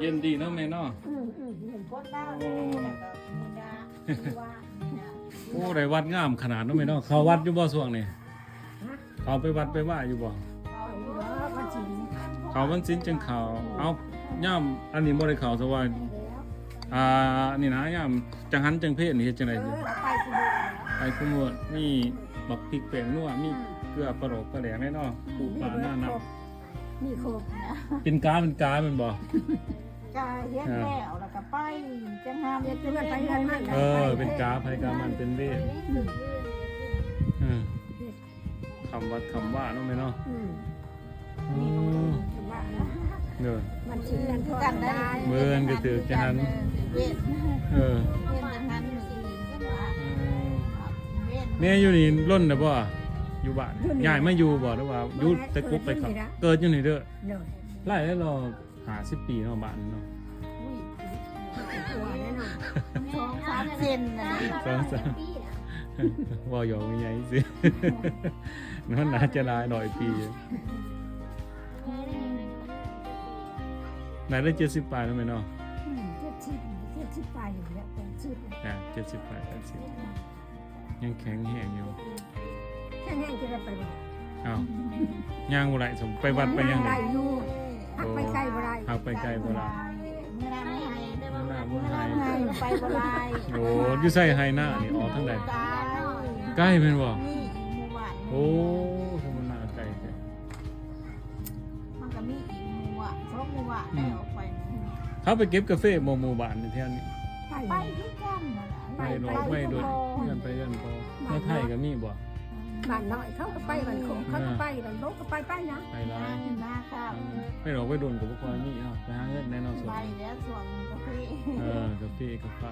เย็นดีเนาะแม่เนาะโอ้ได้วัดงามขนาดเนาะแม่เนาะเขาวัดอยู่บ่สวงนี่เขาไปวัดไปว่าอยู่บ่เขาวันสินจังเขาเอาย่ำอันนี้บ่ได้เขาสว่า อ่านี่นะย่ามจังหันจังเพศนี่เฮ็ดจังได๋เอสิอเอาไปกูดูแล้วไปคุมดมีบักพริกแป้งนัวมีเกลือปลาโรกปลาแหลงแน่เนาะปูปลาหน้าน้ำนี่ครบเป็นกาเป็นกาแมันบ่กายเฮ็ดแล้วแล้วก็ไปจังหามเฮ็ดเพื่อนไปเพื่อนมันเออเป็นกาไผกามันเป็นเวทเออคำวัดคำว่าเนาะแม่เนาะอืมอืมว่าเด้อ มันชิ้นนั้นพอกันได้ได้เบิ่นก็ถือจังหันเวทเออเฮ็ดจังหันนี่จังว่าเวทแม่อยู่นี่ล้นน่ะบ่อยู่บ้านย้ายมาอยู่บ่หรือว่าอยู่แต่กุ๊กไปครับเกิดอยู่นี่เด้อเลยไล่แล้วรอ50ปีเนาะบ้านนี่เนาะอุ้ยตัวแน่นอนสองสามเซนนะสองสามบ่หยอกมีใหญ่สินั่นน่าจะหลายหน่อยปี ไหนได้70ปลายแล้วแม่เนาะอืมเจ็ดสิบเจ็ดสิบไปอยู่แล้วเป็นสิบอะเจ็ดสิบแปดแปดสิบยังแข็งแห้งอยู่แค่นี้จะได้ไปบ่อ้าวย่างบ่ไรสมไปวัดไปยังไงได้อยู่หักไปไกลบ่ได้หักไปไกลบ่ไรเมื่อนั้นไม่ให้มื่อหน้ามื่อไไม่ให้ไปบ่ได้โอ้อยู่ใส่ไฮหน้านี่ออกทั้งใดตายใกล้เป็นบ่นี่หมู่บ้านโอ้ ได้ออกไปนี่เขาไปเก็บกาแฟหมู่หมู่บ้านในแถวนี้ไปไปที่กันนั่นแหละไปโดดไม่โดดเพื่อนไปเพื่อนพอในไทยก็มีบ่บ้านน้อยเขาก็ไปบ้านโคงเขาก็ไปบ้านโลกก็ไปไปนะไปหลาหน้ายหน้าข้าวไม่หรอกไปโดนกับพวกคนนี่เนาะไปหาเงินแน่นอนสุดไปแล้วส่วนกาแฟ เออกาแฟกาแฟ